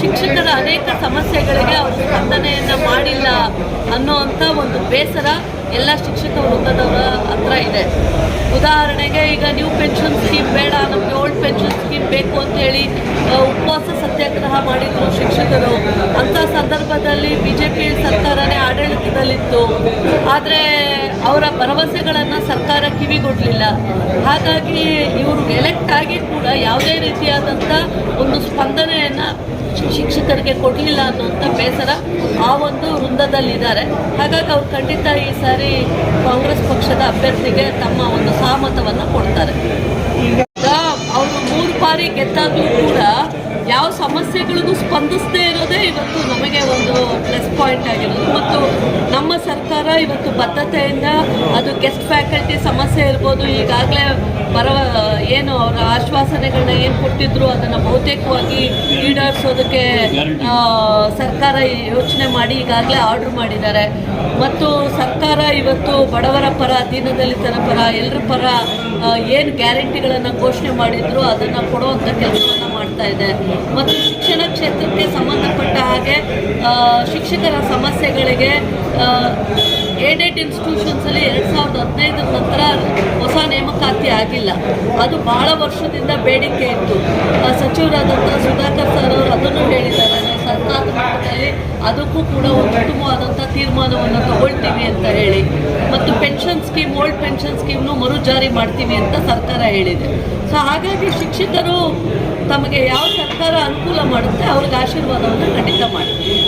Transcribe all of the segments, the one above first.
ಶಿಕ್ಷಕರ ಅನೇಕ ಸಮಸ್ಯೆಗಳಿಗೆ ಅವರು ಸ್ಪಂದನೆಯನ್ನು ಮಾಡಿಲ್ಲ ಅನ್ನೋವಂಥ ಒಂದು ಬೇಸರ ಎಲ್ಲ ಶಿಕ್ಷಕ ವೃಂದದವರ ಹತ್ರ ಇದೆ. ಉದಾಹರಣೆಗೆ ಈಗ ನ್ಯೂ ಪೆನ್ಷನ್ ಸ್ಕೀಮ್ ಬೇಡ, ನಮಗೆ ಓಲ್ಡ್ ಪೆನ್ಷನ್ ಸ್ಕೀಮ್ ಬೇಕು ಅಂತೇಳಿ ಉಪವಾಸ ಸತ್ಯಾಗ್ರಹ ಮಾಡಿದ್ರು ಶಿಕ್ಷಕರು. ಸಂದರ್ಭದಲ್ಲಿ ಬಿ ಜೆ ಸರ್ಕಾರನೇ ಆಡಳಿತದಲ್ಲಿತ್ತು. ಆದರೆ ಅವರ ಭರವಸೆಗಳನ್ನು ಸರ್ಕಾರ ಕಿವಿಗೊಡಲಿಲ್ಲ. ಹಾಗಾಗಿ ಇವರು ಎಲೆಕ್ಟ್ ಆಗಿ ಕೂಡ ಯಾವುದೇ ರೀತಿಯಾದಂಥ ಒಂದು ಸ್ಪಂದನೆಯನ್ನು ಶಿಕ್ಷಕರಿಗೆ ಕೊಡಲಿಲ್ಲ ಅನ್ನುವಂಥ ಬೇಸರ ಆ ಒಂದು ವೃಂದದಲ್ಲಿದ್ದಾರೆ. ಹಾಗಾಗಿ ಅವ್ರು ಖಂಡಿತ ಈ ಸಾರಿ ಕಾಂಗ್ರೆಸ್ ಪಕ್ಷದ ಅಭ್ಯರ್ಥಿಗೆ ತಮ್ಮ ಒಂದು ಸಹಮತವನ್ನು ಕೊಡ್ತಾರೆ. ಈಗ ಅವರು ಮೂರು ಬಾರಿ ಗೆದ್ದಾದರೂ ಕೂಡ ಯಾವ ಸಮಸ್ಯೆಗಳಿಗೂ ಸ್ಪಂದಿಸದೇ ಇವತ್ತು ನಮಗೆ ಒಂದು ಪ್ಲಸ್ ಪಾಯಿಂಟ್ ಆಗಿರೋದು. ಮತ್ತು ನಮ್ಮ ಸರ್ಕಾರ ಇವತ್ತು ಬದ್ಧತೆಯಿಂದ ಅದು ಗೆಸ್ಟ್ ಫ್ಯಾಕಲ್ಟಿ ಸಮಸ್ಯೆ ಇರ್ಬೋದು, ಈಗಾಗಲೇ ಬರ, ಏನು ಅವರ ಆಶ್ವಾಸನೆಗಳನ್ನ ಏನು ಕೊಟ್ಟಿದ್ರು ಅದನ್ನು ಬಹುತೇಕವಾಗಿ ಈಡೇರಿಸೋದಕ್ಕೆ ಸರ್ಕಾರ ಯೋಚನೆ ಮಾಡಿ ಈಗಾಗಲೇ ಆರ್ಡರ್ ಮಾಡಿದ್ದಾರೆ. ಮತ್ತು ಸರ್ಕಾರ ಇವತ್ತು ಬಡವರ ಪರ, ದೀನದಲಿತರ ಪರ ಎಲ್ಲರ ಪರ ಏನು ಗ್ಯಾರಂಟಿಗಳನ್ನು ಘೋಷಣೆ ಮಾಡಿದ್ರು ಅದನ್ನು ಕೊಡುವಂಥ ಕೆಲಸವನ್ನು ಮಾಡ್ತಾ ಇದೆ. ಮತ್ತು ಶಿಕ್ಷಣ ಕ್ಷೇತ್ರಕ್ಕೆ ಸಂಬಂಧಪಟ್ಟ ಹಾಗೆ ಶಿಕ್ಷಕರ ಸಮಸ್ಯೆಗಳಿಗೆ ಏಡೆಡ್ ಇನ್ಸ್ಟಿಟ್ಯೂಷನ್ಸಲ್ಲಿ ಎರಡು ಸಾವಿರದ ಹದಿನೈದರ ನಂತರ ಹೊಸ ನೇಮಕಾತಿ ಆಗಿಲ್ಲ. ಅದು ಬಹಳ ವರ್ಷದಿಂದ ಬೇಡಿಕೆ ಇತ್ತು. ಸಚಿವರಾದಂಥ ಸುಧಾಕರ್ ಸರ್ ಅವರು ಅದನ್ನು ಹೇಳಿದ್ದಾರೆ. ಸರ್ಕಾರದ ಮಟ್ಟದಲ್ಲಿ ಅದಕ್ಕೂ ಕೂಡ ಒಂದು ಉತ್ತಮವಾದಂಥ ತೀರ್ಮಾನವನ್ನು ತಗೊಳ್ತೀವಿ ಅಂತ ಹೇಳಿ. ಮತ್ತು ಪೆನ್ಷನ್ ಸ್ಕೀಮ್ ಓಲ್ಡ್ ಪೆನ್ಷನ್ ಸ್ಕೀಮ್ನು ಮರು ಜಾರಿ ಮಾಡ್ತೀವಿ ಅಂತ ಸರ್ಕಾರ ಹೇಳಿದೆ. ಸೊ ಹಾಗಾಗಿ ಶಿಕ್ಷಕರು ತಮಗೆ ಯಾವ ಸರ್ಕಾರ ಅನುಕೂಲ ಮಾಡುತ್ತೆ ಅವ್ರಿಗೆ ಆಶೀರ್ವಾದವನ್ನು ಖಂಡಿತ ಮಾಡ್ತೀವಿ.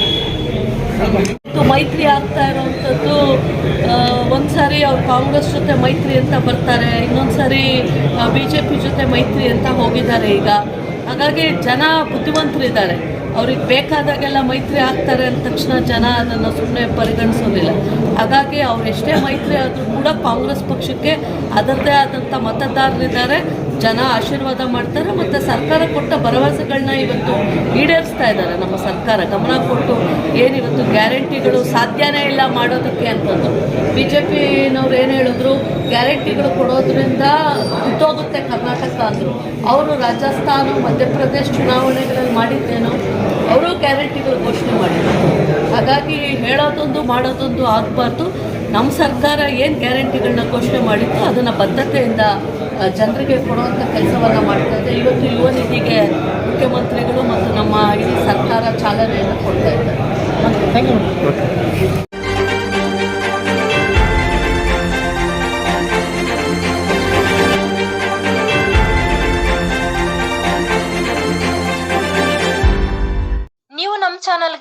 ಮೈತ್ರಿ ಆಗ್ತಾ ಇರುವಂಥದ್ದು ಒಂದು ಸಾರಿ ಅವ್ರು ಕಾಂಗ್ರೆಸ್ ಜೊತೆ ಮೈತ್ರಿ ಅಂತ ಬರ್ತಾರೆ ಇನ್ನೊಂದು ಸಾರಿ ಬಿ ಜೆ ಪಿ ಜೊತೆ ಮೈತ್ರಿ ಅಂತ ಹೋಗಿದ್ದಾರೆ ಈಗ. ಹಾಗಾಗಿ ಜನ ಬುದ್ಧಿವಂತರಿದ್ದಾರೆ. ಅವ್ರಿಗೆ ಬೇಕಾದಾಗೆಲ್ಲ ಮೈತ್ರಿ ಆಗ್ತಾರೆ ಅಂದ ತಕ್ಷಣ ಜನ ಅದನ್ನು ಸುಮ್ಮನೆ ಪರಿಗಣಿಸೋದಿಲ್ಲ. ಹಾಗಾಗಿ ಅವ್ರು ಎಷ್ಟೇ ಮೈತ್ರಿ ಆದರೂ ಕೂಡ ಕಾಂಗ್ರೆಸ್ ಪಕ್ಷಕ್ಕೆ ಅದರದ್ದೇ ಆದಂಥ ಮತದಾರರಿದ್ದಾರೆ. ಜನ ಆಶೀರ್ವಾದ ಮಾಡ್ತಾರೆ ಮತ್ತು ಸರ್ಕಾರ ಕೊಟ್ಟ ಭರವಸೆಗಳನ್ನ ಇವತ್ತು ಈಡೇರಿಸ್ತಾ ಇದ್ದಾರೆ. ನಮ್ಮ ಸರ್ಕಾರ ಗಮನ ಕೊಟ್ಟು ಏನಿವತ್ತು ಗ್ಯಾರಂಟಿಗಳು ಸಾಧ್ಯನೇ ಇಲ್ಲ ಮಾಡೋದಕ್ಕೆ ಅಂತಂದು. ಬಿ ಜೆ ಪಿನವ್ರು ಏನು ಹೇಳಿದ್ರು? ಗ್ಯಾರಂಟಿಗಳು ಕೊಡೋದ್ರಿಂದ ಕಿತ್ತೋಗುತ್ತೆ ಕರ್ನಾಟಕ ಅಂದರು. ಅವರು ರಾಜಸ್ಥಾನ, ಮಧ್ಯಪ್ರದೇಶ ಚುನಾವಣೆಗಳಲ್ಲಿ ಮಾಡಿದ್ದೇನೋ ಅವರು ಗ್ಯಾರಂಟಿಗಳು ಘೋಷಣೆ ಮಾಡಿದ್ದಾರೆ ಹಾಗಾಗಿ ಹೇಳೋದೊಂದು ಮಾಡೋದೊಂದು ಆಗಬಾರ್ದು. ನಮ್ಮ ಸರ್ಕಾರ ಏನು ಗ್ಯಾರಂಟಿಗಳನ್ನ ಘೋಷಣೆ ಮಾಡಿತ್ತು ಅದನ್ನು ಬದ್ಧತೆಯಿಂದ ಜನರಿಗೆ ಕೊಡುವಂಥ ಕೆಲಸವನ್ನು ಮಾಡ್ತಾ ಇದೆ. ಇವತ್ತು ಯುವ ನಿಧಿಗೆ ಮುಖ್ಯಮಂತ್ರಿಗಳು